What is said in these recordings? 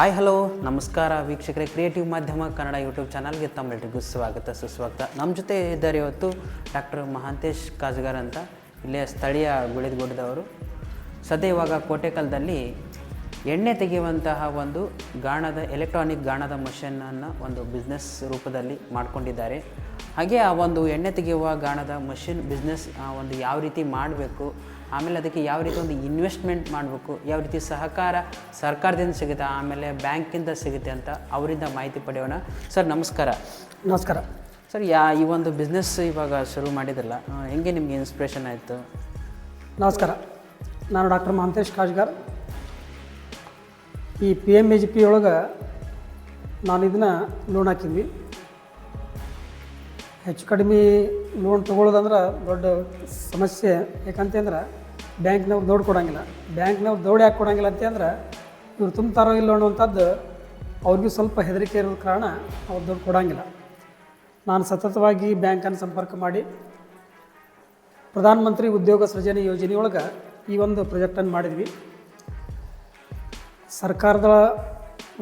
Hi hello ನಮಸ್ಕಾರ ವೀಕ್ಷಕರೇ. Creative ಮಾಧ್ಯಮ ಕನ್ನಡ ಯೂಟ್ಯೂಬ್ ಚಾನಲ್ಗೆ ತಮ್ಮೆಲ್ಲರಿಗೂ ಸ್ವಾಗತ ಸುಸ್ವಾಗತ ನಮ್ಮ ಜೊತೆ ಇದ್ದಾರೆ ಇವತ್ತು ಡಾಕ್ಟರ್ ಮಹಾಂತೇಶ್ ಕಾಜ್ಗಾರ್ ಅಂತ. ಇಲ್ಲೇ ಸ್ಥಳೀಯ ಗುಳಿದಗುಡ್ಡದವರು ಸದ್ಯ ಇವಾಗ ಕೋಟೆಕಲ್ದಲ್ಲಿ ಎಣ್ಣೆ ತೆಗೆಯುವಂತಹ ಒಂದು ಗಾಣದ ಎಲೆಕ್ಟ್ರಾನಿಕ್ ಗಾಣದ ಮಷೀನನ್ನು ಒಂದು ಬಿಸ್ನೆಸ್ ರೂಪದಲ್ಲಿ ಮಾಡಿಕೊಂಡಿದ್ದಾರೆ. ಹಾಗೆ ಆ ಒಂದು ಎಣ್ಣೆ ತೆಗೆಯುವ ಗಾಣದ ಮಷಿನ್ ಬಿಸ್ನೆಸ್ ಒಂದು ಯಾವ ರೀತಿ ಮಾಡಬೇಕು ಆಮೇಲೆ ಅದಕ್ಕೆ ಯಾವ ರೀತಿ ಒಂದು ಇನ್ವೆಸ್ಟ್ಮೆಂಟ್ ಮಾಡಬೇಕು ಯಾವ ರೀತಿ ಸಹಕಾರ ಸರ್ಕಾರದಿಂದ ಸಿಗುತ್ತೆ ಆಮೇಲೆ ಬ್ಯಾಂಕಿಂದ ಸಿಗುತ್ತೆ ಅಂತ ಅವರಿಂದ ಮಾಹಿತಿ ಪಡೆಯೋಣ. ಸರ್ ನಮಸ್ಕಾರ. ನಮಸ್ಕಾರ. ಸರ್ ಯಾ ಈ ಒಂದು ಬಿಸ್ನೆಸ್ ಇವಾಗ ಶುರು ಮಾಡಿದ್ರಲ್ಲ ಹೆಂಗೆ ನಿಮಗೆ ಇನ್ಸ್ಪಿರೇಷನ್ ಆಯಿತು? ನಮಸ್ಕಾರ. ನಾನು ಡಾಕ್ಟರ್ ಮಹಂತೇಶ್ ಕಾಜ್ಗಾರ್. ಈ P M A G P ಒಳಗೆ ನಾನು ಇದನ್ನ ಲೋನ್ ಹಾಕಿದ್ವಿ. ಹೆಚ್ಚು ಕಡಿಮೆ ಲೋನ್ ತೊಗೊಳ್ಳೋದಂದ್ರೆ ದೊಡ್ಡ ಸಮಸ್ಯೆ. ಯಾಕಂತಂದ್ರೆ ಬ್ಯಾಂಕ್ನವ್ರು ದೌಡ್ ಕೊಡೋಂಗಿಲ್ಲ. ಬ್ಯಾಂಕ್ನವ್ರು ದೌಡ್ ಯಾಕೆ ಕೊಡೋಂಗಿಲ್ಲ ಅಂತಂದ್ರೆ ಇವ್ರು ತುಂಬ್ತಾರೋ ಇಲ್ಲ ಅನ್ನುವಂಥದ್ದು ಅವ್ರಿಗೂ ಸ್ವಲ್ಪ ಹೆದರಿಕೆ ಇರೋ ಕಾರಣ ಅವ್ರು ದುಡ್ಡು ಕೊಡೋಂಗಿಲ್ಲ. ನಾನು ಸತತವಾಗಿ ಬ್ಯಾಂಕನ್ನು ಸಂಪರ್ಕ ಮಾಡಿ, ಪ್ರಧಾನಮಂತ್ರಿ ಉದ್ಯೋಗ ಸೃಜನೆ ಯೋಜನೆಯೊಳಗೆ ಈ ಒಂದು ಪ್ರಾಜೆಕ್ಟನ್ನು ಮಾಡಿದ್ವಿ. ಸರ್ಕಾರದ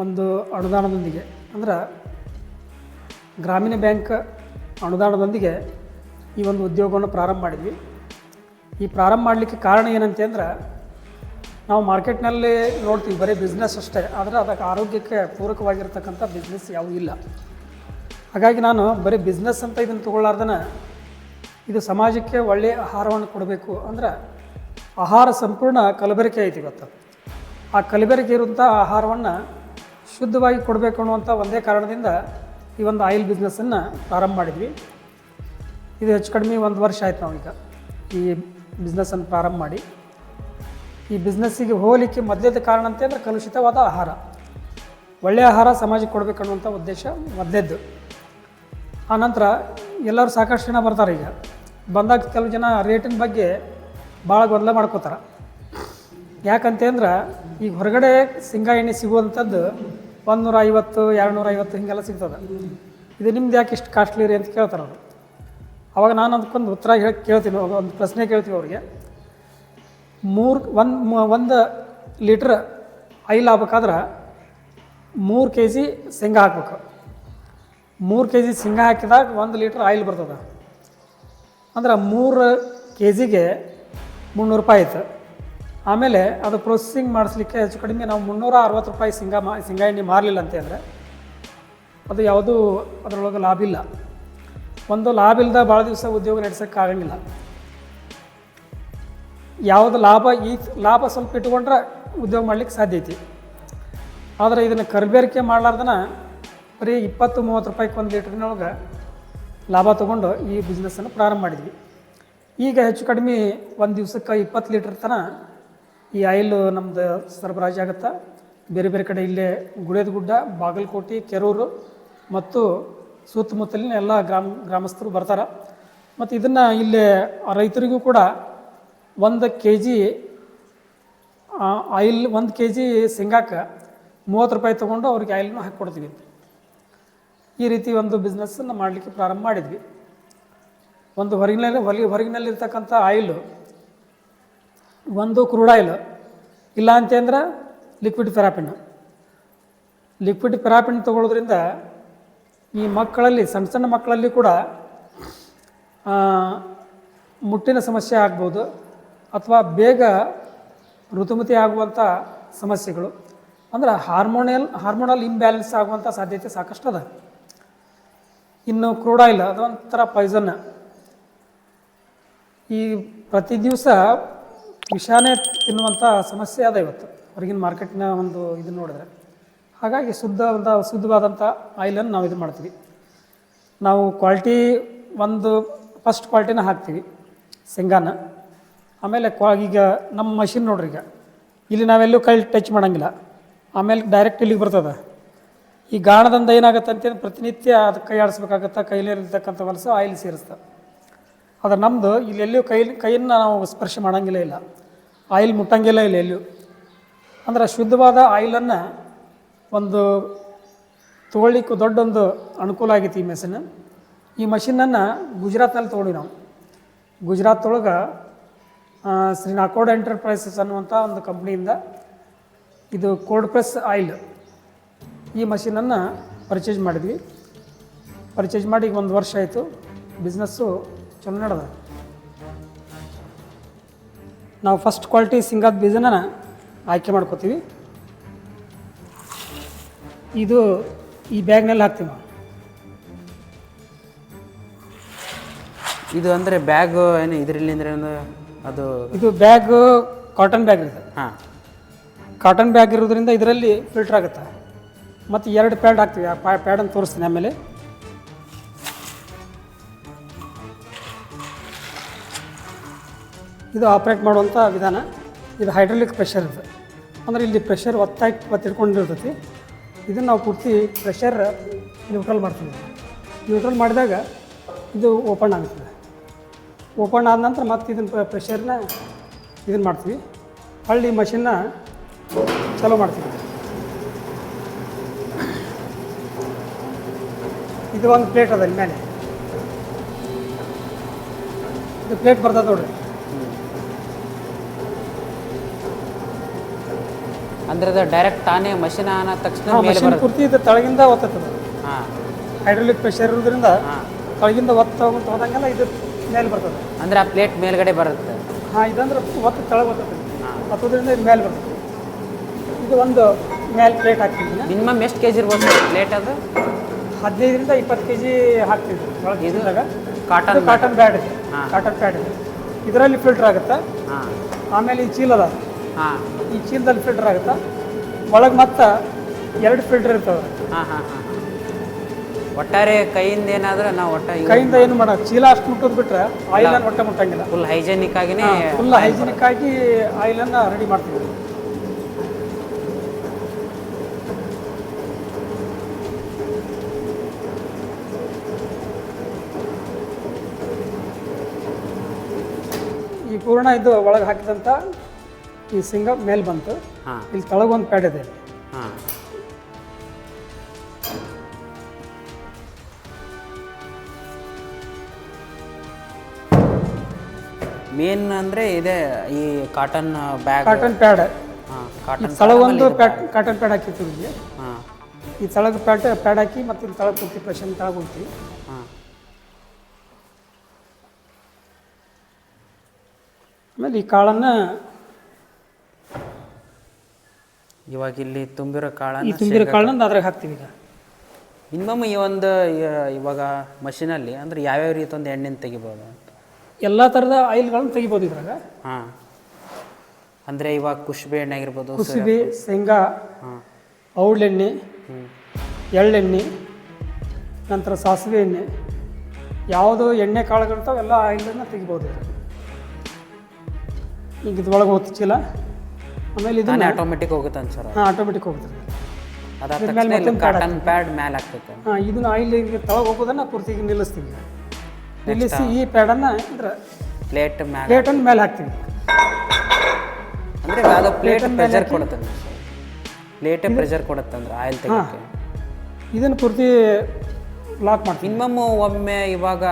ಒಂದು ಅನುದಾನದೊಂದಿಗೆ, ಅಂದ್ರೆ ಗ್ರಾಮೀಣ ಬ್ಯಾಂಕ್ ಅನುದಾನದೊಂದಿಗೆ ಈ ಒಂದು ಉದ್ಯೋಗವನ್ನು ಪ್ರಾರಂಭ ಮಾಡಿದ್ವಿ. ಈ ಪ್ರಾರಂಭ ಮಾಡಲಿಕ್ಕೆ ಕಾರಣ ಏನಂತ ನಾವು ಮಾರ್ಕೆಟ್ನಲ್ಲಿ ನೋಡ್ತೀವಿ, ಬರೀ ಬಿಸ್ನೆಸ್ ಅಷ್ಟೇ, ಆದರೆ ಅದಕ್ಕೆ ಆರೋಗ್ಯಕ್ಕೆ ಪೂರಕವಾಗಿರ್ತಕ್ಕಂಥ ಬಿಸ್ನೆಸ್ ಯಾವುದೂ ಇಲ್ಲ. ಹಾಗಾಗಿ ನಾನು ಬರೀ ಬಿಸ್ನೆಸ್ ಅಂತ ಇದನ್ನು ತೊಗೊಳ್ಳಾರ್ದನ, ಇದು ಸಮಾಜಕ್ಕೆ ಒಳ್ಳೆಯ ಆಹಾರವನ್ನು ಕೊಡಬೇಕು ಅಂದ್ರೆ, ಆಹಾರ ಸಂಪೂರ್ಣ ಕಲಬೆರಕೆ ಐತಿ ಇವತ್ತು. ಆ ಕಲಬೆರಕೆ ಇರುವಂಥ ಆಹಾರವನ್ನು ಶುದ್ಧವಾಗಿ ಕೊಡಬೇಕು ಅನ್ನುವಂಥ ಒಂದೇ ಕಾರಣದಿಂದ ಈ ಒಂದು ಆಯಿಲ್ ಬಿಸ್ನೆಸ್ಸನ್ನು ಪ್ರಾರಂಭ ಮಾಡಿದ್ವಿ. ಇದು ಹೆಚ್ಚು ಕಡಿಮೆ ಒಂದು ವರ್ಷ ಆಯ್ತು ನಾವೀಗ. ಈ ಬಿಸ್ನೆಸ್ಸನ್ನು ಪ್ರಾರಂಭ ಮಾಡಿ. ಈ ಬಿಸ್ನೆಸ್ಸಿಗೆ ಹೋಗಲಿಕ್ಕೆ ಮೊದಲೇದ ಕಾರಣ ಅಂತಂದ್ರೆ ಕಲುಷಿತವಾದ ಆಹಾರ. ಒಳ್ಳೆಯ ಆಹಾರ ಸಮಾಜಕ್ಕೆ ಕೊಡಬೇಕನ್ನುವಂಥ ಉದ್ದೇಶ ಮೊದಲೇದ್ದು. ನಂತರ ಎಲ್ಲರೂ ಸಾಕಷ್ಟು ಜನ ಬರ್ತಾರೆ ಈಗ. ಬಂದಾಗ ಕೆಲವು ಜನ ರೇಟಿನ ಬಗ್ಗೆ ಭಾಳ ಗೊಂದಲ ಮಾಡ್ಕೋತಾರೆ. ಯಾಕಂತಂದ್ರೆ ಈಗ ಹೊರಗಡೆ ಸಿಂಗಾ ಎಣ್ಣೆ ಸಿಗುವಂಥದ್ದು ಒಂದು ನೂರ ಐವತ್ತು ಎರಡು ನೂರ ಐವತ್ತು ಹಿಂಗೆಲ್ಲ ಸಿಗ್ತದೆ. ಇದು ನಿಮ್ದು ಯಾಕೆ ಇಷ್ಟು ಕಾಸ್ಟ್ಲಿ ರೀ ಅಂತ ಕೇಳ್ತಾರೆ ಅವರು. ಅವಾಗ ನಾನು ಅದಕ್ಕೊಂದು ಉತ್ತರ ಹೇಳಿ ಕೇಳ್ತೀನಿ ಒಂದು ಪ್ರಶ್ನೆ ಕೇಳ್ತೀವಿ ಅವ್ರಿಗೆ. ಮೂರು, ಒಂದು ಒಂದು ಲೀಟ್ರ್ ಆಯಿಲ್ ಆಗ್ಬೇಕಾದ್ರೆ ಮೂರು ಕೆ ಜಿ ಶೇಂಗಾ ಹಾಕ್ಬೇಕು. ಮೂರು ಕೆ ಜಿ ಶೇಂಗಾ ಹಾಕಿದಾಗ ಒಂದು ಲೀಟ್ರ್ ಆಯಿಲ್ ಬರ್ತದೆ. ಅಂದ್ರೆ ಮೂರು ಕೆ ಜಿಗೆ ಮುನ್ನೂರು ರೂಪಾಯಿ ಆಯಿತು. ಆಮೇಲೆ ಅದು ಪ್ರೊಸೆಸಿಂಗ್ ಮಾಡಿಸ್ಲಿಕ್ಕೆ ಹೆಚ್ಚು ಕಡಿಮೆ ನಾವು ಮುನ್ನೂರ ಅರವತ್ತು ರೂಪಾಯಿ ಶೇಂಗಾ ಮಾ, ಶೇಂಗಾ ಎಣ್ಣೆ ಮಾರಲಿಲ್ಲ ಅಂತಂದರೆ ಅದು ಯಾವುದೂ ಅದರೊಳಗೆ ಲಾಭ ಇಲ್ಲ. ಒಂದು ಲಾಭ ಇಲ್ಲದ ಭಾಳ ದಿವಸ ಉದ್ಯೋಗ ನಡೆಸೋಕ್ಕಾಗಂಗಿಲ್ಲ. ಯಾವುದು ಲಾಭ ಈ ಲಾಭ ಸ್ವಲ್ಪ ಇಟ್ಕೊಂಡ್ರೆ ಉದ್ಯೋಗ ಮಾಡ್ಲಿಕ್ಕೆ ಸಾಧ್ಯ ಐತಿ. ಆದರೆ ಇದನ್ನು ಕರ್ಬೇರಿಕೆ ಮಾಡಲಾರ್ದನ ಬರೀ ಇಪ್ಪತ್ತು ಮೂವತ್ತು ರೂಪಾಯಿಗೆ ಒಂದು ಲೀಟ್ರಿನೊಳಗೆ ಲಾಭ ತೊಗೊಂಡು ಈ ಬಿಸ್ನೆಸ್ಸನ್ನು ಪ್ರಾರಂಭ ಮಾಡಿದ್ವಿ. ಈಗ ಹೆಚ್ಚು ಕಡಿಮೆ ಒಂದು ದಿವ್ಸಕ್ಕೆ ಇಪ್ಪತ್ತು ಲೀಟ್ರ್ ತನ ಈ ಆಯಿಲು ನಮ್ಮದು ಸರಬರಾಜು ಆಗುತ್ತೆ. ಬೇರೆ ಬೇರೆ ಕಡೆ ಇಲ್ಲೇ ಗುಳೇದ ಗುಡ್ಡ, ಬಾಗಲಕೋಟೆ, ಕೆರೂರು ಮತ್ತು ಸುತ್ತಮುತ್ತಲಿನ ಎಲ್ಲ ಗ್ರಾಮ, ಗ್ರಾಮಸ್ಥರು ಬರ್ತಾರೆ. ಮತ್ತು ಇದನ್ನು ಇಲ್ಲಿ ರೈತರಿಗೂ ಕೂಡ ಒಂದು ಕೆ ಜಿ ಆಯಿಲ್, ಒಂದು ಕೆ ಜಿ ಶೇಂಗಾಕ್ಕೆ ಮೂವತ್ತು ರೂಪಾಯಿ ತೊಗೊಂಡು ಅವ್ರಿಗೆ ಆಯಿಲ್ನ ಹಾಕ್ಕೊಡ್ತೀವಿ ಈ ರೀತಿ ಒಂದು ಬಿಸ್ನೆಸ್ಸನ್ನು ಮಾಡಲಿಕ್ಕೆ ಪ್ರಾರಂಭ ಮಾಡಿದ್ವಿ. ಒಂದು ಹೊರಗಿನಲ್ಲಿ, ಹೊಲಿ, ಹೊರಗಿನಲ್ಲಿರ್ತಕ್ಕಂಥ ಆಯಿಲು, ಒಂದು ಕ್ರೂಡ್ ಆಯಿಲ್ ಇಲ್ಲ ಅಂತಂದ್ರೆ ಲಿಕ್ವಿಡ್ ಫೆರಾಪಿನ್ ಲಿಕ್ವಿಡ್ ಫೆರಾಪಿನ್ ತೊಗೊಳೋದ್ರಿಂದ ಈ ಮಕ್ಕಳಲ್ಲಿ, ಸಣ್ಣ ಸಣ್ಣ ಮಕ್ಕಳಲ್ಲಿ ಕೂಡ ಮುಟ್ಟಿನ ಸಮಸ್ಯೆ ಆಗ್ಬೋದು ಅಥವಾ ಬೇಗ ಋತುಮತಿ ಆಗುವಂಥ ಸಮಸ್ಯೆಗಳು. ಅಂದ್ರೆ ಹಾರ್ಮೋನಿಯಲ್, ಹಾರ್ಮೋನಲ್ ಇಂಬ್ಯಾಲೆನ್ಸ್ ಆಗುವಂಥ ಸಾಧ್ಯತೆ ಸಾಕಷ್ಟು ಅದ. ಇನ್ನು ಕ್ರೂಡಾಯಿಲ್ ಅದೊಂಥರ ಪಾಯ್ಸನ್ ಈ ಪ್ರತಿ ದಿವಸ ವಿಷಾನೇ ತಿನ್ನುವಂಥ ಸಮಸ್ಯೆ ಅದ ಇವತ್ತು. ಹೊರಗಿನ ಮಾರ್ಕೆಟ್ನ ಒಂದು ಇದು ನೋಡಿದ್ರೆ. ಹಾಗಾಗಿ ಶುದ್ಧವಾದ ಶುದ್ಧವಾದಂಥ ಆಯಿಲನ್ನು ನಾವು ಇದು ಮಾಡ್ತೀವಿ. ನಾವು ಕ್ವಾಲಿಟಿ ಒಂದು ಫಸ್ಟ್ ಕ್ವಾಲಿಟಿನ ಹಾಕ್ತೀವಿ, ಶೇಂಗಾನ. ಆಮೇಲೆ ಕ್ವಾ ಈಗ ನಮ್ಮ ಮಷಿನ್ ನೋಡ್ರಿ ಈಗ. ಇಲ್ಲಿ ನಾವೆಲ್ಲೂ ಕೈ ಟಚ್ ಮಾಡೋಂಗಿಲ್ಲ. ಆಮೇಲೆ ಡೈರೆಕ್ಟ್ ಇಲ್ಲಿಗೆ ಬರ್ತದೆ. ಈ ಗಾಣದಿಂದ ಏನಾಗುತ್ತೆ ಅಂತೇಳಿ ಪ್ರತಿನಿತ್ಯ ಅದು ಕೈ ಆಡಿಸ್ಬೇಕಾಗತ್ತೆ ಕೈಲಿರ್ತಕ್ಕಂಥ ಹೊಲಸು ಆಯಿಲ್ ಸೇರಿಸ್ತಾ. ಆದರೆ ನಮ್ಮದು ಇಲ್ಲಿ ಎಲ್ಲಿಯೂ ಕೈ, ಕೈಯನ್ನು ನಾವು ಸ್ಪರ್ಶ ಮಾಡೋಂಗಿಲ್ಲ ಇಲ್ಲ. ಆಯಿಲ್ ಮುಟ್ಟಂಗಿಲ್ಲ ಇಲ್ಲ ಎಲ್ಲೂ ಅಂದ್ರೆ ಶುದ್ಧವಾದ ಆಯಿಲನ್ನು ಒಂದು ತೊಗೊಳ್ಲಿಕ್ಕೆ ದೊಡ್ಡೊಂದು ಅನುಕೂಲ ಆಗೈತಿ ಈ ಮೆಷಿನ್ ಈ ಮಷಿನನ್ನು ಗುಜರಾತ್ನಲ್ಲಿ ತೊಗೊಂಡ್ವಿ ನಾವು. ಗುಜರಾತ್ ಒಳಗೆ ಶ್ರೀ ನಾಕೋಡ್ ಎಂಟರ್ಪ್ರೈಸಸ್ ಅನ್ನುವಂಥ ಒಂದು ಕಂಪ್ನಿಯಿಂದ ಇದು ಕೋಲ್ಡ್ ಪ್ರೆಸ್ ಆಯಿಲ್ ಈ ಮಷಿನನ್ನು ಪರ್ಚೇಸ್ ಮಾಡಿದ್ವಿ. ಪರ್ಚೇಸ್ ಮಾಡಿ ಈಗ ಒಂದು ವರ್ಷ ಆಯಿತು. ಬಿಸ್ನೆಸ್ಸು ಚಲೋ ನಡೆದ ನಾವು ಫಸ್ಟ್ ಕ್ವಾಲಿಟಿ ಸಿಂಗಾದ ಬೀಜನ ಆಯ್ಕೆ ಮಾಡ್ಕೋತೀವಿ. ಇದು ಈ ಬ್ಯಾಗ್ನಲ್ಲಿ ಹಾಕ್ತೀವಿ ನಾವು ಇದು ಅಂದರೆ ಬ್ಯಾಗ್ ಏನು ಇದರಲ್ಲಿ ಅಂದ್ರೆ ಅದು ಇದು ಬ್ಯಾಗ್ ಕಾಟನ್ ಬ್ಯಾಗ್ ಇದೆ. ಹಾಂ. ಕಾಟನ್ ಬ್ಯಾಗ್ ಇರೋದ್ರಿಂದ ಇದರಲ್ಲಿ ಫಿಲ್ಟರ್ ಆಗುತ್ತೆ. ಮತ್ತು ಎರಡು ಪ್ಯಾಡ್ ಹಾಕ್ತೀವಿ. ಆ ಪ್ಯಾಡನ್ನು ತೋರಿಸ್ತೀನಿ ಆಮೇಲೆ. ಇದು ಆಪ್ರೇಟ್ ಮಾಡುವಂಥ ವಿಧಾನ. ಇದು ಹೈಡ್ರಾಲಿಕ್ ಪ್ರೆಷರ್ ಇದೆ. ಅಂದರೆ ಇಲ್ಲಿ ಪ್ರೆಷರ್ ಒತ್ತಾಗಿ ಒತ್ತಿಡ್ಕೊಂಡಿರ್ತೈತಿ ಇದನ್ನು ನಾವು ಪೂರ್ತಿ ಪ್ರೆಷರ್ ನ್ಯೂಟ್ರಲ್ ಮಾಡ್ತೀವಿ. ನ್ಯೂಟ್ರಲ್ ಮಾಡಿದಾಗ ಇದು ಓಪನ್ ಆಗುತ್ತದೆ ಓಪನ್ ಆದ ನಂತರ ಮತ್ತೆ ಇದನ್ನು ಪ್ರೆಷರ್ನ ಇದನ್ನು ಮಾಡ್ತೀವಿ. ಹಳ್ಳಿ ಮಷಿನ್ನ ಚಾಲೂ ಮಾಡ್ತೀವಿ. ಇದು ಒಂದು ಪ್ಲೇಟ್ ಅದ ಮೇಲೆ. ಇದು ಪ್ಲೇಟ್ ಬರ್ತದೆ ನೋಡ್ರಿ. ಅಂದ್ರೆ ಅದು ಡೈರೆಕ್ಟ್ ತಾನೇ ಮಷಿನ್ ಆನ ತಕ್ಷಣ ಮೇಲೆ ಮಷಿನ್ ಬರುತ್ತೆ. ಪೂರ್ತಿ ಇದು ತಳಗಿಂದ ಒತ್ತದ ಹಾಂ. ಹೈಡ್ರಾಲಿಕ್ ಪ್ರೆಷರ್ ಇರೋದ್ರಿಂದ ಹಾಂ. ತೆಳಗಿಂದ ಒತ್ತ ಹೋಗ್ತಾ ಹೋದಂಗೆಲ್ಲ ಇದು ಮೇಲೆ ಬರ್ತದೆ. ಅಂದ್ರೆ ಆ ಪ್ಲೇಟ್ ಮೇಲ್ಗಡೆ ಬರುತ್ತೆ. ಹಾಂ ಇದಂದ್ರೆ ಒತ್ತ ತೆಳಗೆ ಒತ್ತದ ಹಾಂ. ಒತ್ತೋದ್ರಿಂದ ಇದು ಮೇಲೆ ಬರ್ತದೆ. ಇದು ಒಂದು ಮೇಲೆ ಪ್ಲೇಟ್ ಹಾಕ್ತಿದ್ದೀನಿ. ಮಿನಿಮಮ್ ಎಷ್ಟು ಕೆ ಜಿ ಇರ್ಬೋದು ಪ್ಲೇಟ್ ಅದು? ಹದಿನೈದರಿಂದ ಇಪ್ಪತ್ತು ಕೆ ಜಿ ಹಾಕ್ತಿದ್ವಿ ಒಳಗೆ ಇದು ಇದ್ದಾಗ ಕಾಟನ್ ಕಾಟನ್ ಬ್ಯಾಡ್ ಇದೆ ಹಾಂ. ಕಾಟನ್ ಪ್ಯಾಡ್ ಇದೆ ಇದರಲ್ಲಿ ಫಿಲ್ಟರ್ ಆಗುತ್ತೆ. ಹಾಂ. ಆಮೇಲೆ ಈ ಚೀಲ ಅದ ಹಾಂ. ಈ ಚೀಲದಲ್ಲಿ ಫಿಲ್ಟರ್ ಆಗುತ್ತಾ? ಒಳಗೆ ಮತ್ತೆ ಎರಡು ಫಿಲ್ಟರ್ ಇರ್ತವೆ. ಹಾಂ ಹಾಂ ಹಾಂ ಒಟ್ಟಾರೆ ಕೈಯಿಂದ ಏನಾದ್ರೆ ನಾವು ಒಟ್ಟ ಕೈಯಿಂದ ಏನು ಮಾಡೋದು ಚೀಲ ಅಷ್ಟು ಮುಟ್ಟೋದು ಬಿಟ್ರೆ ಆಯಿಲನ್ನು ಒಟ್ಟ ಮುಟ್ಟಂಗಿಲ್ಲ. ಫುಲ್ ಹೈಜೆನಿಕ್ ಆಗಿನೇ ಫುಲ್ ಹೈಜೆನಿಕ್ ಆಗಿ ಆಯಿಲನ್ನು ರೆಡಿ ಮಾಡ್ತೀವಿ. ಈ ಪೂರ್ಣ ಇದು ಒಳಗೆ ಹಾಕಿದಂಥ ಈ ಸಿಂಗ ಮೇಲೆ ಬಂತು. ಹಾಂ. ಇಲ್ಲಿ ಕೆಳಗೆ ಒಂದು ಪ್ಯಾಡ್ ಇದೆ. ಹಾಂ. ಮೇನ್ ಅಂದ್ರೆ ಇದೆ ಈ ಕಾಟನ್ ಬ್ಯಾಗ್ ಕಾಟನ್ ಪ್ಯಾಡ್ ಹಾಂ ಕಾಟನ್ ತಳಗ ಒಂದು ಪ್ಯಾಡ್ ಕಾಟನ್ ಪ್ಯಾಡ್ ಹಾಕಿರ್ತೀವಿ ಇಲ್ಲಿ. ಹಾಂ. ಈ ತಳಗ ಪ್ಯಾಡ್ ಪ್ಯಾಡ್ ಹಾಕಿ ಮತ್ತು ಇಲ್ಲಿ ಕೆಳಗೆ ಪೂರ್ತಿ ಪ್ರೆಷನ್ ತಳಗ ಹೋಗ್ತೀವಿ. ಹಾಂ. ಆಮೇಲೆ ಈ ಕಾಳನ್ನು ಇವಾಗ ಇಲ್ಲಿ ತುಂಬಿರೋ ಕಾಳನ್ನ ತುಂಬಿರೋ ಕಾಳನ್ನ ಅದ್ರಾಗ ಹಾಕ್ತೀವಿ ಈಗ. ಮಿನಿಮಮ್ ಈ ಒಂದು ಇವಾಗ ಮಷಿನಲ್ಲಿ ಅಂದ್ರೆ ಯಾವ್ಯಾವ ರೀತಿ ಒಂದು ಎಣ್ಣೆನ ತೆಗಿಬೋದು ಅಂತ. ಎಲ್ಲ ಥರದ ಆಯಿಲ್ಗಳನ್ನ ತೆಗಿಬೋದು ಇದ್ರಾಗ. ಹಾಂ. ಅಂದರೆ ಇವಾಗ ಕುಶ್ಬಿ ಎಣ್ಣೆ ಆಗಿರ್ಬೋದು ಕುಸುಬಿ ಶೇಂಗಾ ಹಾಂ. ಔಳೆಣ್ಣೆ ಎಳ್ಳೆಣ್ಣೆ ನಂತರ ಸಾಸಿವೆ ಎಣ್ಣೆ ಯಾವುದು ಎಣ್ಣೆ ಕಾಳುಗಳಿರ್ತಾವೆ ಎಲ್ಲ ಆಯಿಲನ್ನು ತೆಗಿಬೋದು. ಈಗ ಇದ್ರೊಳಗೆ ಹೋಗ್ತು ಚೀಲ ಆಮೇಲೆ ಇದು ಆಟೋಮೆಟಿಕ್ ಹೋಗುತ್ತೆ ಅನ್ಸರ ಹಾಂ ಆಟೋಮೆಟಿಕ್ ಹೋಗುತ್ತೆ. ಅದಾದ ಕಾಟನ್ ಪ್ಯಾಡ್ ಮೇಲೆ ಆಗ್ತೈತೆ ಹಾಂ ಇದನ್ನ ಆಯಿಲ್ ತಳಗೆ ಹೋಗೋದನ್ನ ಕುರ್ತಿಗೆ ನಿಲ್ಲಿಸ್ತೀನಿ. ನಿಲ್ಲಿಸ್ತೀವಿ ನಿಲ್ಲಿಸಿ ಈ ಪ್ಯಾಡನ್ನ ಅಂದ್ರೆ ಪ್ಲೇಟ್ ಮ್ಯಾಲೆ ಪ್ಲೇಟನ್ನು ಮೇಲೆ ಹಾಕ್ತೀನಿ. ಅಂದರೆ ಅದು ಪ್ಲೇಟ್ ಪ್ರೆಷರ್ ಕೊಡುತ್ತೆ ಪ್ಲೇಟೇ ಪ್ರೆಷರ್ ಕೊಡುತ್ತೆ ಅಂದ್ರೆ ಆಯಿಲ್ ತೆಗಿಯೋಕ್ಕೆ. ಇದನ್ನು ಪೂರ್ತಿ ಲಾಕ್ ಮಾಡಿ ಮಿನಿಮಮ್ ಒಮ್ಮೆ ಇವಾಗ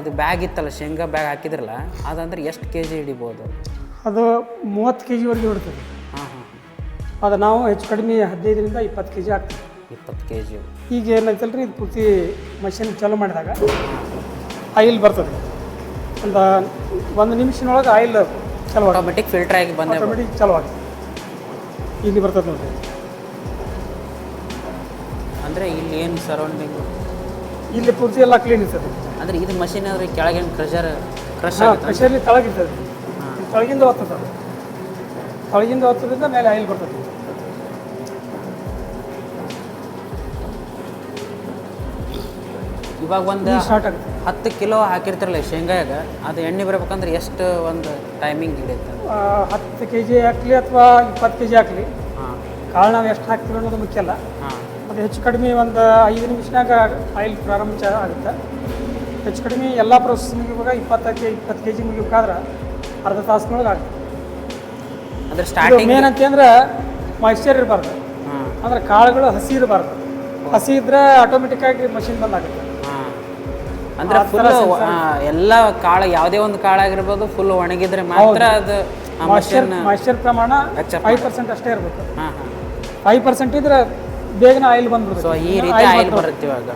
ಇದು ಬ್ಯಾಗ್ ಇತ್ತಲ್ಲ ಶೇಂಗಾ ಬ್ಯಾಗ್ ಹಾಕಿದ್ರಲ್ಲ ಅದಂದ್ರೆ ಎಷ್ಟು ಕೆ ಜಿ ಹಿಡಿಬೋದು? ಅದು ಮೂವತ್ತು ಕೆ ಜಿವರೆಗೆ ಬಿಡ್ತದೆ ಹಾಂ ಹಾಂ ಅದು ನಾವು ಹೆಚ್ಚು ಕಡಿಮೆ ಹದಿನೈದರಿಂದ ಇಪ್ಪತ್ತು ಕೆ ಜಿ ಹಾಕ್ತೀವಿ ಇಪ್ಪತ್ತು ಕೆ ಜಿ ಈಗ ಏನಾಯ್ತಲ್ಲ ರೀ ಇದು ಪೂರ್ತಿ ಮಷಿನ್ ಚಾಲೂ ಮಾಡಿದಾಗ ಆಯಿಲ್ ಬರ್ತದೆ. ಒಂದು ಒಂದು ನಿಮಿಷನೊಳಗೆ ಆಯಿಲ್ ಚಲೋ ಆಟೋಮೆಟಿಕ್ ಫಿಲ್ಟರ್ ಆಗಿ ಬಂದೆ ಆಟೋಮೆಟಿಕ್ ಚಾಲೂ ಆಗ್ತದೆ. ಇಲ್ಲಿ ಬರ್ತದೆ ನೋಡಿರಿ. ಅಂದರೆ ಇಲ್ಲಿ ಏನು ಸರೌಂಡಿಂಗ್ ಇಲ್ಲಿ ಪೂರ್ತಿ ಎಲ್ಲ ಕ್ಲೀನ್ ಇರ್ತದೆ. ಅಂದರೆ ಇದು ಮಷಿನ್ ಆದರೆ ಕೆಳಗಿನ ಪ್ರೆಷರ್ ಕ್ರಷರ್ ಕ್ರಷರ್ ಕೆಳಗಿರ್ತದೆ ಕೆಳಗಿಂದ ತಳಗಿರ್ತದೆ. ಹಾಂ ಇಲ್ಲಿ ತಳಗಿಂದ ಒತ್ತದ ಮೇಲೆ ಆಯಿಲ್ ಬರ್ತದೆ ಇವಾಗ ಒಂದು ಸ್ಟಾರ್ಟ್ ಆಗುತ್ತೆ. ಹತ್ತು ಕಿಲೋ ಹಾಕಿರ್ತಿರಲ್ಲ ಶೇಂಗಾಗ ಅದು ಎಣ್ಣೆ ಬರ್ಬೇಕಂದ್ರೆ ಎಷ್ಟು ಒಂದು ಟೈಮಿಂಗ್ ಹಿಡಿಯುತ್ತೆ? ಹತ್ತು ಕೆ ಜಿ ಹಾಕಲಿ ಅಥವಾ ಇಪ್ಪತ್ತು ಕೆ ಜಿ ಹಾಕಲಿ. ಹಾಂ. ಕಾಳು ನಾವು ಎಷ್ಟು ಹಾಕ್ತೀವಿ ಅನ್ನೋದು ಮುಖ್ಯ ಅಲ್ಲ. ಹಾಂ. ಅದು ಹೆಚ್ಚು ಕಡಿಮೆ ಒಂದು ಐದು ನಿಮಿಷನಾಗ ಆಯಿಲ್ ಪ್ರಾರಂಭ ಆಗುತ್ತೆ. ಹೆಚ್ಚು ಕಡಿಮೆ ಎಲ್ಲ ಪ್ರೊಸೆಸ್ ಮುಗಿಯುವಾಗ ಇಪ್ಪತ್ತು ಕೆ ಇಪ್ಪತ್ತು ಕೆ ಜಿ ಮುಗಿಬೇಕಾದ್ರೆ ಅರ್ಧ ತಾಸಿನೊಳಗೆ ಆಗುತ್ತೆ. ಅಂದ್ರೆ ಸ್ಟಾರ್ಟಿಂಗ್ ಮೇನ್ ಅಂತಂದ್ರೆ ಮಾಯಿಶ್ಚರ್ ಇರಬಾರ್ದು. ಅಂದ್ರೆ ಕಾಳುಗಳು ಹಸಿ ಇರಬಾರ್ದು. ಹಸಿ ಇದ್ರೆ ಆಟೋಮೆಟಿಕ್ ಆಗಿ ಮಷಿನ್ ಬಂದಾಗುತ್ತೆ. ಹಾಂ. ಅಂದ್ರೆ ಫುಲ್. ಎಲ್ಲ ಕಾಳು ಯಾವುದೇ ಒಂದು ಕಾಳಾಗಿರ್ಬೋದು ಫುಲ್ ಒಣಗಿದ್ರೆ ಮಾತ್ರ ಅದು ಮಾಯಿಶ್ಚರ್ ಮಾಯಿಶ್ಚರ್ ಪ್ರಮಾಣ ಫೈವ್ ಪರ್ಸೆಂಟ್ ಅಷ್ಟೇ ಇರಬೇಕು. ಫೈವ್ ಪರ್ಸೆಂಟ್ ಇದ್ರೆ ಬೇಗನೆ ಆಯಿಲ್ ಬಂದ್ಬಿಡುತ್ತೆ. ಸೊ ಈ ರೀತಿ ಆಯಿಲ್ ಬರುತ್ತೆ ಇವಾಗ.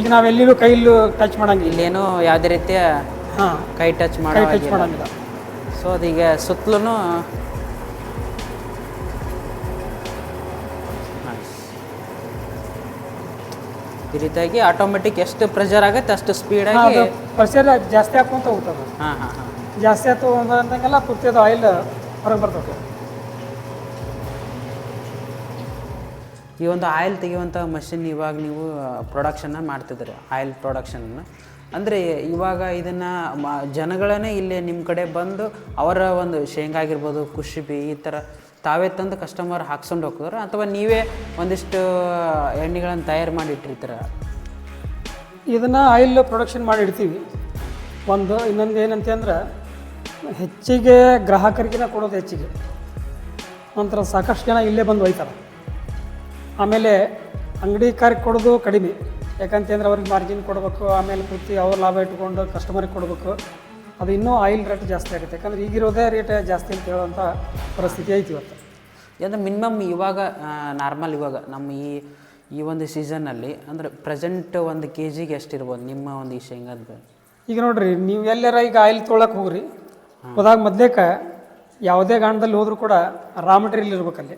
ಈಗ ನಾವೆಲ್ಲಿನೂ ಕೈಲೂ ಟಚ್ ಮಾಡಂಗಿಲ್ಲ. ಇಲ್ಲೇನು ಯಾವುದೇ ರೀತಿಯ ಹಾಂ. ಕೈ ಟಚ್ ಮಾಡಿ ಮಾಡೋ ಟಚ್ ಮಾಡಂಗಿಲ್ಲ. ಸೊ ಅದೀಗ ಸುತ್ತಲೂ ಈ ರೀತಿಯಾಗಿ ಆಟೋಮೆಟಿಕ್ ಎಷ್ಟು ಪ್ರೆಷರ್ ಆಗುತ್ತೆ ಅಷ್ಟು ಸ್ಪೀಡಾಗಿ ಆಗಿ ಪ್ರೆಷರ್ ಜಾಸ್ತಿ ಹಾಕೊಂತ ಹೋಗ್ತದೆ. ಹಾಂ ಹಾಂ ಹಾಂ. ಜಾಸ್ತಿ ಆಯ್ತು ಅಂದಂಗೆಲ್ಲ ಪೂರ್ತಿ ಅದು ಆಯಿಲ್ ಹೊರಗೆ ಬರ್ತದೆ. ಈ ಒಂದು ಆಯಿಲ್ ತೆಗೆಯುವಂಥ ಮಷಿನ್ ಇವಾಗ ನೀವು ಪ್ರೊಡಕ್ಷನ್ನ ಮಾಡ್ತಿದ್ದೀರಿ. ಆಯಿಲ್ ಪ್ರೊಡಕ್ಷನ್ನ ಅಂದರೆ ಇವಾಗ ಇದನ್ನು ಮ ಜನಗಳನ್ನೇ ಇಲ್ಲಿ ನಿಮ್ಮ ಕಡೆ ಬಂದು ಅವರ ಒಂದು ಶೇಂಗಾ ಆಗಿರ್ಬೋದು ಕುಶಿಬಿ ಈ ಥರ ತಾವೇ ತಂದು ಕಸ್ಟಮರ್ ಹಾಕ್ಸ್ಕೊಂಡು ಹೋಗ್ತಾರೆ ಅಥವಾ ನೀವೇ ಒಂದಿಷ್ಟು ಎಣ್ಣೆಗಳನ್ನು ತಯಾರು ಮಾಡಿ ಇಟ್ಟಿರ್ತೀರ? ಇದನ್ನು ಆಯಿಲ್ ಪ್ರೊಡಕ್ಷನ್ ಮಾಡಿ ಇಡ್ತೀವಿ. ಒಂದು, ಇನ್ನೊಂದು ಏನಂತ ಅಂದ್ರೆ, ಹೆಚ್ಚಿಗೆ ಗ್ರಾಹಕರಿಗಿನ ಕೊಡೋದು ಹೆಚ್ಚಿಗೆ. ನಂತರ ಸಾಕಷ್ಟು ಜನ ಇಲ್ಲೇ ಬಂದು ಒಯ್ತಾರೆ. ಆಮೇಲೆ ಅಂಗಡಿ ಕಾರ್ಯಕ್ಕೆ ಕೊಡೋದು ಕಡಿಮೆ. ಯಾಕಂತಂದ್ರೆ ಅವ್ರಿಗೆ ಮಾರ್ಜಿನ್ ಕೊಡಬೇಕು, ಆಮೇಲೆ ಪೂರ್ತಿ ಅವ್ರ ಲಾಭ ಇಟ್ಕೊಂಡು ಕಸ್ಟಮರಿಗೆ ಕೊಡಬೇಕು. ಅದು ಇನ್ನೂ ಆಯಿಲ್ ರೇಟ್ ಜಾಸ್ತಿ ಆಗುತ್ತೆ. ಯಾಕಂದ್ರೆ ಈಗಿರೋದೇ ರೇಟ್ ಜಾಸ್ತಿ ಅಂತ ಹೇಳುವಂಥ ಪರಿಸ್ಥಿತಿ ಐತಿ ಇವತ್ತು. ಅಂದರೆ ಮಿನಿಮಮ್ ಇವಾಗ ನಾರ್ಮಲ್ ಇವಾಗ ನಮ್ಮ ಈ ಈ ಒಂದು ಸೀಸನ್ನಲ್ಲಿ ಅಂದರೆ ಪ್ರೆಸೆಂಟ್ ಒಂದು ಕೆ ಜಿಗೆ ಎಷ್ಟಿರ್ಬೋದು ನಿಮ್ಮ ಒಂದು ಈ ಶೇಂಗಾದ ಬೆಲೆ ಈಗ ನೋಡಿರಿ ನೀವು ಎಲ್ಲಾರ ಈಗ ಆಯಿಲ್ ತೊಗೊಳಕ್ಕೆ ಹೋಗ್ರಿ. ಹೋದಾಗ ಮೊದಲೇಕ ಯಾವುದೇ ಗಾಣದಲ್ಲಿ ಹೋದರೂ ಕೂಡ ರಾ ಮಟೀರಿಯಲ್ ಇರ್ಬೇಕಲ್ಲಿ.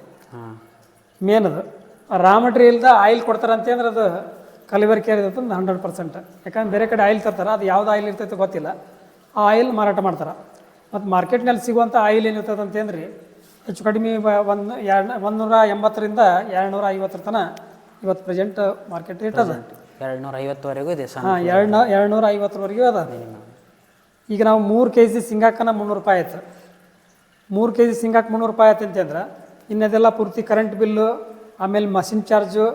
ಮೇನ್ ಅದು. ರಾ ಮಟೀರಿಯಲ್ದ ಆಯಿಲ್ ಕೊಡ್ತಾರೆ ಅಂತಂದ್ರೆ ಅದು ಕಲಬೆರಕೆ ಇರ್ತದೆ ಒಂದು ಹಂಡ್ರೆಡ್ ಪರ್ಸೆಂಟ್. ಯಾಕಂದ್ರೆ ಬೇರೆ ಕಡೆ ಆಯಿಲ್ ತರ್ತಾರೆ ಅದು ಯಾವ್ದು ಆಯಿಲ್ ಇರ್ತೈತೆ ಗೊತ್ತಿಲ್ಲ. ಆ ಆಯಿಲ್ ಮಾರಾಟ ಮಾಡ್ತಾರೆ. ಮತ್ತು ಮಾರ್ಕೆಟ್ನಲ್ಲಿ ಸಿಗುವಂಥ ಆಯಿಲ್ ಏನಿರ್ತದೆ ಅಂತಂದ್ರೆ ಹೆಚ್ಚು ಕಡಿಮೆ ಒಂದು ಎರಡು ಒಂದುನೂರ ಎಂಬತ್ತರಿಂದ ಎರಡು ನೂರ ಐವತ್ತರ ತನಕ ಇವತ್ತು ಪ್ರೆಸೆಂಟ್ ಮಾರ್ಕೆಟ್ ರೇಟ್ ಅದ ಎರಡು ನೂರ ಐವತ್ತುವರೆಗೂ ಇದೆ ಹಾಂ ಎರಡು ನೂ ಎರಡು ನೂರ ಐವತ್ತರವರೆಗೂ ಅದ. ಈಗ ನಾವು ಮೂರು ಕೆ ಜಿ ಸಿಂಗಾಕನ ಮುನ್ನೂರು ರೂಪಾಯಿ ಆಯ್ತು. ಮೂರು ಕೆ ಜಿ ಸಿಂಗಾಕ ಮುನ್ನೂರು ರೂಪಾಯಿ ಆಯ್ತು ಅಂತಂದ್ರೆ ಇನ್ನದೆಲ್ಲ ಪೂರ್ತಿ ಕರೆಂಟ್ ಬಿಲ್ಲು ಆಮೇಲೆ ಮಷಿನ್ ಚಾರ್ಜು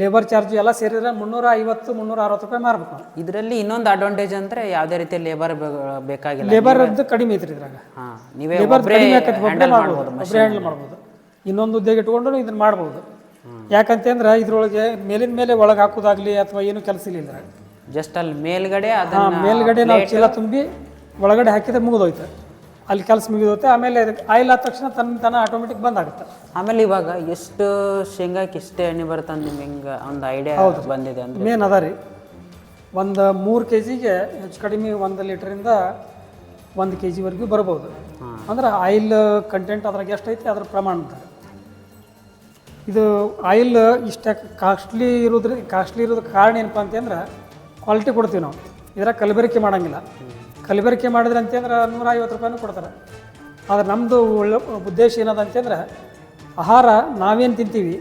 ಲೇಬರ್ ಚಾರ್ಜ್ ಎಲ್ಲ ಸೇರಿದ್ರೆ ಮುನ್ನೂರ ಐವತ್ತು ಮುನ್ನೂರ ಅರವತ್ತು ರೂಪಾಯಿ ಮಾರ್ಬೇಕು ಇದರಲ್ಲಿ ಇನ್ನೊಂದು ಅಡ್ವಾಂಟೇಜ್ ಅಂದ್ರೆ ಯಾವುದೇ ರೀತಿ ಲೇಬರ್ ಬೇಕಾಗಿಲ್ಲ. ಲೇಬರ್ ಕಡಿಮೆ ಐತ್ರಿ ಇದ್ರಾಗ. ಹಾಂ ನೀವೇ ಲೇಬರ್ ಕಡಿಮೆ ಆಕೈತಿ ಒಬ್ಬರೇ ಹ್ಯಾಂಡಲ್ ಮಾಡ್ಬೋದು ಮಾಡ್ಬೋದು ಒಬ್ಬರೇ ಹ್ಯಾಂಡಲ್ ಮಾಡ್ಬೋದು. ಇನ್ನೊಂದು ಉದ್ಯೋಗ ಇಟ್ಕೊಂಡು ಇದನ್ನ ಮಾಡ್ಬೋದು. ಯಾಕಂತಂದ್ರೆ ಇದ್ರೊಳಗೆ ಮೇಲಿನ ಮೇಲೆ ಒಳಗೆ ಹಾಕೋದಾಗ್ಲಿ ಅಥವಾ ಏನು ಕೆಲಸ ಇಲ್ಲ ಇದ್ರಾಗ. ಜಸ್ಟ್ ಅಲ್ಲಿ ಮೇಲ್ಗಡೆ ಹಾಂ ಅದನ್ನ ಮೇಲ್ಗಡೆ ನಾವು ಚೀಲ ತುಂಬಿ ಒಳಗಡೆ ಹಾಕಿದ್ರೆ ಮುಗಿದೋಯ್ತು. ಅಲ್ಲಿ ಕೆಲಸ ಮುಗಿದೋತೆ ಆಮೇಲೆ ಆಯಿಲ್ ಆದ ತಕ್ಷಣ ತನ್ನ ತನ ಆಟೋಮೆಟಿಕ್ ಬಂದಾಗುತ್ತೆ. ಆಮೇಲೆ ಇವಾಗ ಎಷ್ಟು ಶೇಂಗಾಕ್ಕೆ ಎಷ್ಟು ಎಣ್ಣೆ ಬರುತ್ತೆ ಅಂತ ನಿಮ್ಗೆ ಹೆಂಗೆ ಒಂದು ಐಡಿಯಾ ಬಂದಿದೆ ಅಂದ್ರೆ? ಮೇನ್ ಅದ ರೀ. ಒಂದು ಮೂರು ಕೆ ಜಿಗೆ ಹೆಚ್ಚು ಕಡಿಮೆ ಒಂದು ಲೀಟ್ರಿಂದ ಒಂದು ಕೆ ಜಿವರೆಗೂ ಬರ್ಬೋದು ಅಂದ್ರೆ ಆಯಿಲ್ ಕಂಟೆಂಟ್ ಅದ್ರಾಗ ಐತಿ ಅದ್ರ ಪ್ರಮಾಣ ಅಂತ. ಇದು ಆಯಿಲ್ ಇಷ್ಟ ಕಾಸ್ಟ್ಲಿ ಇರೋದ್ರಿಂದ ಕಾಸ್ಟ್ಲಿ ಇರೋದಕ್ಕೆ ಕಾರಣ ಏನಪ್ಪ ಅಂತಂದ್ರೆ ಕ್ವಾಲಿಟಿ ಕೊಡ್ತೀವಿ ನಾವು. ಇದ್ರಾಗ ಕಲಬೆರಕೆ ಮಾಡಂಗಿಲ್ಲ. ಕಲಬೆರಕೆ ಮಾಡಿದ್ರೆ ಅಂತಂದ್ರೆ ನೂರ ಐವತ್ತು ರೂಪಾಯಿನೂ ಕೊಡ್ತಾರೆ. ಆದರೆ ನಮ್ಮದು ಒಳ್ಳೆ ಉದ್ದೇಶ ಏನದ ಅಂತಂದ್ರೆ ಆಹಾರ ನಾವೇನು ತಿಂತೀವಿ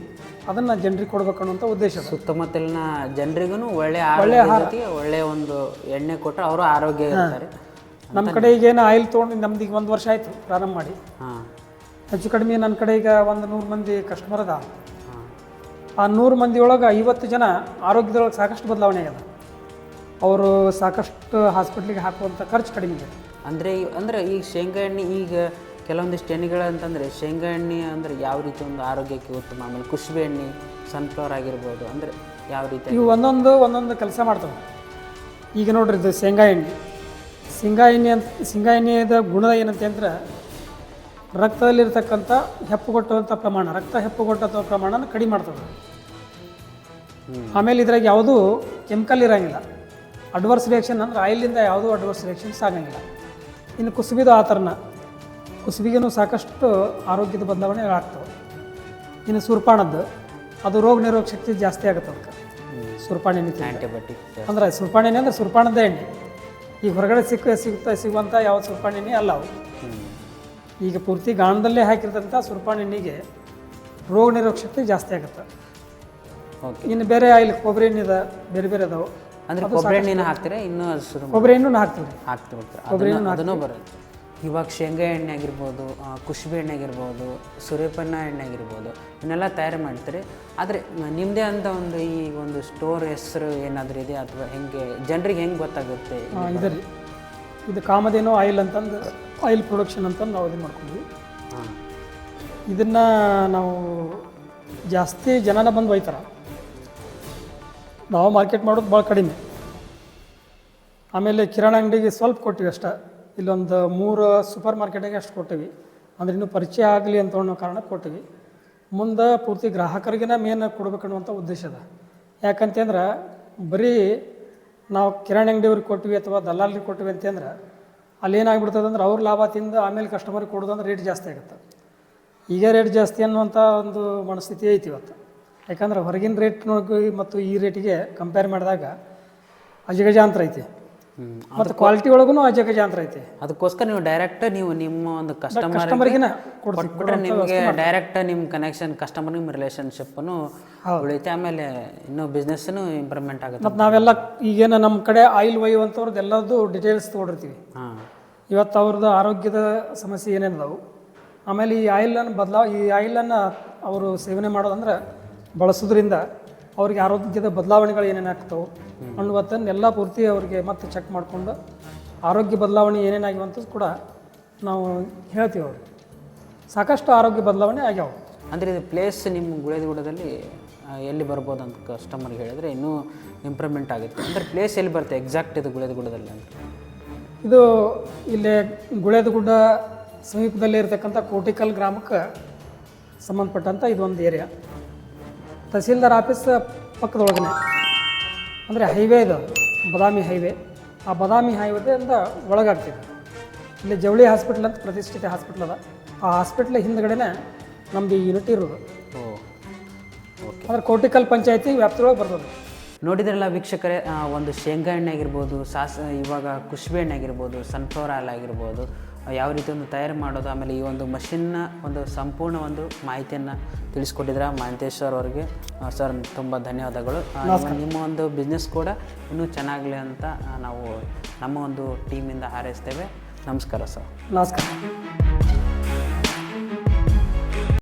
ಅದನ್ನು ಜನರಿಗೆ ಕೊಡ್ಬೇಕು ಅನ್ನೋಂಥ ಉದ್ದೇಶ. ಸುತ್ತಮುತ್ತಲಿನ ಜನರಿಗೂ ಒಳ್ಳೆ ಒಳ್ಳೆ ಒಳ್ಳೆ ಒಂದು ಎಣ್ಣೆ ಕೊಟ್ಟರೆ ಅವರು ಆರೋಗ್ಯ ಇರ್ತಾರೆ. ನಮ್ಮ ಕಡೆ ಈಗ ಏನು ಆಯಿಲ್ ತೊಗೊಂಡು ನಮ್ದು ಈಗ ಒಂದು ವರ್ಷ ಆಯಿತು ಪ್ರಾರಂಭ ಮಾಡಿ. ಹಾಂ. ಹೆಚ್ಚು ಕಡಿಮೆ ನನ್ನ ಕಡೆ ಈಗ ಒಂದು ನೂರು ಮಂದಿ ಕಸ್ಟಮರ್ ಅದ. ಆ ನೂರು ಮಂದಿ ಒಳಗೆ ಐವತ್ತು ಜನ ಆರೋಗ್ಯದೊಳಗೆ ಸಾಕಷ್ಟು ಬದಲಾವಣೆ ಆಗ್ಯದ. ಅವರು ಸಾಕಷ್ಟು ಹಾಸ್ಪಿಟ್ಲಿಗೆ ಹಾಕುವಂಥ ಖರ್ಚು ಕಡಿಮೆ ಇದೆ. ಅಂದರೆ ಅಂದರೆ ಈಗ ಶೇಂಗಾ ಎಣ್ಣೆ ಈಗ ಕೆಲವೊಂದಿಷ್ಟು ಎಣ್ಣೆಗಳಂತಂದರೆ ಶೇಂಗಾ ಎಣ್ಣೆ ಅಂದರೆ ಯಾವ ರೀತಿ ಒಂದು ಆರೋಗ್ಯಕ್ಕೆ ಉತ್ತಮ? ಆಮೇಲೆ ಕುಸುಬೆ ಎಣ್ಣೆ ಸನ್ಫ್ಲವರ್ ಆಗಿರ್ಬೋದು ಅಂದರೆ ಯಾವ ರೀತಿ? ಇವು ಒಂದೊಂದು ಒಂದೊಂದು ಕೆಲಸ ಮಾಡ್ತವೆ. ಈಗ ನೋಡ್ರಿ ಇದು ಶೇಂಗಾ ಎಣ್ಣೆ. ಶೇಂಗಾ ಎಣ್ಣೆ ಅಂತ ಶೇಂಗಾ ಎಣ್ಣೆಯದ ಗುಣ ಏನಂತ ಅಂದ್ರೆ ರಕ್ತದಲ್ಲಿರ್ತಕ್ಕಂಥ ಹೆಪ್ಪುಗೊಟ್ಟುವಂಥ ಪ್ರಮಾಣ ರಕ್ತ ಹೆಪ್ಪುಗೊಟ್ಟಂಥ ಪ್ರಮಾಣನ ಕಡಿಮೆ ಮಾಡ್ತದೆ ಆಮೇಲೆ ಇದ್ರಾಗ ಯಾವುದೂ ಕೆಮಿಕಲ್ ಇರೋಂಗಿಲ್ಲ. ಅಡ್ವರ್ಸ್ ರಿಯಾಕ್ಷನ್ ಅಂದ್ರೆ ಆಯಿಲಿಂದ ಯಾವುದೂ ಅಡ್ವರ್ಸ್ ರಿಯಾಕ್ಷನ್ಸ್ ಆಗಂಗಿಲ್ಲ ಇನ್ನು ಕುಸುಬಿದು ಆ ಥರನ ಕುಸುಬಿಗೂ ಸಾಕಷ್ಟು ಆರೋಗ್ಯದ ಬದಲಾವಣೆ ಆಗ್ತವೆ. ಇನ್ನು ಸುರ್ಪಾಣದ್ದು ಅದು ರೋಗ ನಿರೋಗ ಶಕ್ತಿ ಜಾಸ್ತಿ ಆಗುತ್ತೆ ಅದಕ್ಕೆ. ಸುರ್ಪಾಣಿ ಆ್ಯಂಟಿಬಯೋಟಿಕ್ ಅಂದ್ರೆ ಸುರ್ಪಾಣಿ ಅಂದ್ರೆ ಸುರ್ಪಾಣದ ಎಣ್ಣೆ. ಈಗ ಹೊರಗಡೆ ಸಿಕ್ಕ ಸಿಗುತ್ತ ಸಿಗುವಂಥ ಯಾವ ಸುರ್ಪಾಣಿ ಎಣ್ಣೆ ಅಲ್ಲ ಅವು. ಈಗ ಪೂರ್ತಿ ಗಾಣದಲ್ಲೇ ಹಾಕಿರ್ತಂಥ ಸುರ್ಪಾಣಿ ಎಣ್ಣೆಗೆ ರೋಗ ನಿರೋಗ ಶಕ್ತಿ ಜಾಸ್ತಿ ಆಗುತ್ತೆ. ಇನ್ನು ಬೇರೆ ಆಯಿಲ್ ಕೊಬ್ಬರಿ ಎಣ್ಣೆ ಇದೆ ಬೇರೆ ಬೇರೆ ಅದಾವೆ. ಅಂದರೆ ಕೊಬ್ಬರಿ ಎಣ್ಣೆನ ಹಾಕ್ತೀರಾ? ಇನ್ನೂ ಶುರು ಕೊಬ್ಬರಿ ಎಣ್ಣೆ ಹಾಕ್ತೀವಿ. ರೀ ಹಾಕ್ತಿರ್ತಾರೆ ಅದನ್ನು ಅದನ್ನು ಬರುತ್ತೆ. ಇವಾಗ ಶೇಂಗಾ ಎಣ್ಣೆ ಆಗಿರ್ಬೋದು ಕುಸುಬೆ ಎಣ್ಣೆ ಆಗಿರ್ಬೋದು ಸೂರ್ಯಪನ್ನ ಎಣ್ಣೆ ಆಗಿರ್ಬೋದು ಇವನ್ನೆಲ್ಲ ತಯಾರು ಮಾಡ್ತಾರೆ. ಆದರೆ ನಿಮ್ಮದೇ ಅಂತ ಒಂದು ಈ ಒಂದು ಸ್ಟೋರ್ ಹೆಸರು ಏನಾದರೂ ಇದೆ ಅಥವಾ ಹೆಂಗೆ ಜನರಿಗೆ ಹೆಂಗೆ ಗೊತ್ತಾಗುತ್ತೆ ಇದೆ ರೀ. ಇದು ಕಾಮಧೇನು ಆಯಿಲ್ ಅಂತಂದು ಆಯಿಲ್ ಪ್ರೊಡಕ್ಷನ್ ಅಂತಂದು ನಾವು ಇದು ಮಾಡ್ಕೊಂಡ್ವಿ. ಹಾಂ. ಇದನ್ನು ನಾವು ಜಾಸ್ತಿ ಜನನ ಬಂದು ಒಯ್ತಾರೆ. ನಾವು ಮಾರ್ಕೆಟ್ ಮಾಡೋದು ಭಾಳ ಕಡಿಮೆ. ಆಮೇಲೆ ಕಿರಾಣಿ ಅಂಗಡಿಗೆ ಸ್ವಲ್ಪ ಕೊಟ್ಟಿವಿ ಅಷ್ಟೇ. ಇಲ್ಲೊಂದು ಮೂರು ಸೂಪರ್ ಮಾರ್ಕೆಟಿಗೆ ಅಷ್ಟು ಕೊಟ್ಟಿವಿ. ಅಂದ್ರೆ ಇನ್ನೂ ಪರಿಚಯ ಆಗಲಿ ಅಂತ ಅನ್ನೋ ಕಾರಣ ಕೊಟ್ಟಿವಿ. ಮುಂದೆ ಪೂರ್ತಿ ಗ್ರಾಹಕರಿಗಿನ ಮೇನ್ ಕೊಡ್ಬೇಕನ್ನುವಂಥ ಉದ್ದೇಶ ಅದ. ಯಾಕಂತಂದ್ರೆ ಬರೀ ನಾವು ಕಿರಾಣಿ ಅಂಗಡಿಯವ್ರಿಗೆ ಕೊಟ್ಟಿವಿ ಅಥವಾ ದಲ್ಲಾಳಿಗೆ ಕೊಟ್ಟಿವಿ ಅಂತಂದ್ರೆ ಅಲ್ಲಿ ಏನಾಗ್ಬಿಡ್ತದೆ ಅಂದ್ರೆ ಅವ್ರ ಲಾಭ ತಿಂದು ಆಮೇಲೆ ಕಸ್ಟಮರಿಗೆ ಕೊಡೋದಂದ್ರೆ ರೇಟ್ ಜಾಸ್ತಿ ಆಗುತ್ತೆ. ಈಗ ರೇಟ್ ಜಾಸ್ತಿ ಅನ್ನುವಂಥ ಒಂದು ಮನಸ್ಥಿತಿ ಐತಿ ಇವತ್ತು. ಯಾಕಂದ್ರೆ ಹೊರಗಿನ ರೇಟ್ ನೋಡಿ ಮತ್ತು ಈ ರೇಟಿಗೆ ಕಂಪೇರ್ ಮಾಡಿದಾಗ ಅಜಗಜಾಂತರ ಐತಿ. ಮತ್ತು ಕ್ವಾಲಿಟಿ ಒಳಗೂ ಅಜಗಜಾಂತರ ಐತಿ. ಅದಕ್ಕೋಸ್ಕರ ನೀವು ಡೈರೆಕ್ಟ್ ನೀವು ನಿಮ್ಮ ಒಂದು ಕಸ್ಟಮರ್ ಕಸ್ಟಮರ್ಗಿನ ಕೊಟ್ಬಿಟ್ರೆ ನಿಮಗೆ ಡೈರೆಕ್ಟ್ ನಿಮ್ಮ ಕನೆಕ್ಷನ್ ಕಸ್ಟಮರ್ ನಿಮ್ಮ ರಿಲೇಷನ್ಶಿಪ್ಪನ್ನು ಉಳಿತೆ ಆಮೇಲೆ ಇನ್ನೂ ಬಿಸ್ನೆಸ್ನು ಇಂಪ್ರೂವ್ಮೆಂಟ್ ಆಗುತ್ತೆ. ಮತ್ತು ನಾವೆಲ್ಲ ಈಗೇನು ನಮ್ಮ ಕಡೆ ಆಯಿಲ್ ಒಯ್ಯುವಂಥವ್ರದ್ದು ಎಲ್ಲದೂ ಡೀಟೇಲ್ಸ್ ತೊಗೊಂಡಿರ್ತೀವಿ. ಹಾಂ. ಇವತ್ತು ಅವ್ರದ್ದು ಆರೋಗ್ಯದ ಸಮಸ್ಯೆ ಏನೇನದಾವು ಆಮೇಲೆ ಈ ಆಯಿಲನ್ನು ಬದಲಾವ ಈ ಆಯಿಲನ್ನು ಅವರು ಸೇವನೆ ಮಾಡೋದಂದ್ರೆ ಬಳಸೋದ್ರಿಂದ ಅವ್ರಿಗೆ ಆರೋಗ್ಯದ ಬದಲಾವಣೆಗಳು ಏನೇನು ಆಗ್ತವೆ ಎಲ್ಲ ಪೂರ್ತಿ ಅವರಿಗೆ ಮತ್ತೆ ಚೆಕ್ ಮಾಡಿಕೊಂಡು ಆರೋಗ್ಯ ಬದಲಾವಣೆ ಏನೇನಾಗಿವಂಥದ್ದು ಕೂಡ ನಾವು ಹೇಳ್ತೀವಿ ಅವ್ರಿಗೆ ಸಾಕಷ್ಟು ಆರೋಗ್ಯ ಬದಲಾವಣೆ ಆಗ್ಯಾವ. ಅಂದರೆ ಇದು ಪ್ಲೇಸ್ ನಿಮ್ಮ ಗುಳೇದಗುಡದಲ್ಲಿ ಎಲ್ಲಿ ಬರ್ಬೋದು ಅಂತ ಕಸ್ಟಮರ್ಗೆ ಹೇಳಿದ್ರೆ ಇನ್ನೂ ಇಂಪ್ರೂವ್ಮೆಂಟ್ ಆಗುತ್ತೆ. ಅಂದರೆ ಪ್ಲೇಸ್ ಎಲ್ಲಿ ಬರುತ್ತೆ ಎಕ್ಸಾಕ್ಟ್ ಇದು ಗುಳೇದಗುಡದಲ್ಲಿ ಅಂತ? ಇದು ಇಲ್ಲಿ ಗುಳೇದಗುಡ್ಡ ಸಮೀಪದಲ್ಲಿ ಇರತಕ್ಕಂಥ ಕೋಟಿಕಲ್ ಗ್ರಾಮಕ್ಕೆ ಸಂಬಂಧಪಟ್ಟಂಥ ಇದೊಂದು ಏರಿಯಾ ತಹಸೀಲ್ದಾರ್ ಆಫೀಸ್ ಪಕ್ಕದೊಳಗನೆ. ಅಂದರೆ ಹೈವೇ ಇದು ಬದಾಮಿ ಹೈವೇ. ಆ ಬದಾಮಿ ಹೈವೇದಿಂದ ಒಳಗಾಗ್ತಿದೆ. ಇಲ್ಲಿ ಜವಳಿ ಹಾಸ್ಪಿಟ್ಲ್ ಅಂತ ಪ್ರತಿಷ್ಠಿತ ಹಾಸ್ಪಿಟ್ಲ್ ಅದ. ಆ ಹಾಸ್ಪಿಟ್ಲ್ ಹಿಂದ್ಗಡೆನೆ ನಮ್ಮದು ಯೂನಿಟ್ ಇರೋದು. ಅಂದ್ರೆ ಕೋಟಿಕಲ್ ಪಂಚಾಯತಿ ವ್ಯಾಪ್ತಿಯೊಳಗೆ ಬರ್ತದೆ. ನೋಡಿದ್ರಲ್ಲ ವೀಕ್ಷಕರೇ ಒಂದು ಶೇಂಗಾ ಎಣ್ಣೆ ಆಗಿರ್ಬೋದು ಸಾಸ್ ಇವಾಗ ಕುಷ್ಬೆ ಎಣ್ಣೆ ಆಗಿರ್ಬೋದು ಸನ್ಫ್ಲವರ್ ಆಯಿಲ್ ಆಗಿರ್ಬೋದು ಯಾವ ರೀತಿ ಒಂದು ತಯಾರು ಮಾಡೋದು ಆಮೇಲೆ ಈ ಒಂದು ಮಷಿನ್ನ ಒಂದು ಸಂಪೂರ್ಣ ಒಂದು ಮಾಹಿತಿಯನ್ನು ತಿಳಿಸ್ಕೊಟ್ಟಿದ್ರೆ ಮಹಂತೇಶ್ವರ್ ಅವ್ರಿಗೆ. ಆ, ಸರ್ ತುಂಬ ಧನ್ಯವಾದಗಳು. ನಿಮ್ಮ ಒಂದು ಬಿಸ್ನೆಸ್ ಕೂಡ ಇನ್ನೂ ಚೆನ್ನಾಗಲಿ ಅಂತ ನಾವು ನಮ್ಮ ಒಂದು ಟೀಮಿಂದ ಹಾರೈಸ್ತೇವೆ. ನಮಸ್ಕಾರ ಸರ್. ನಮಸ್ಕಾರ.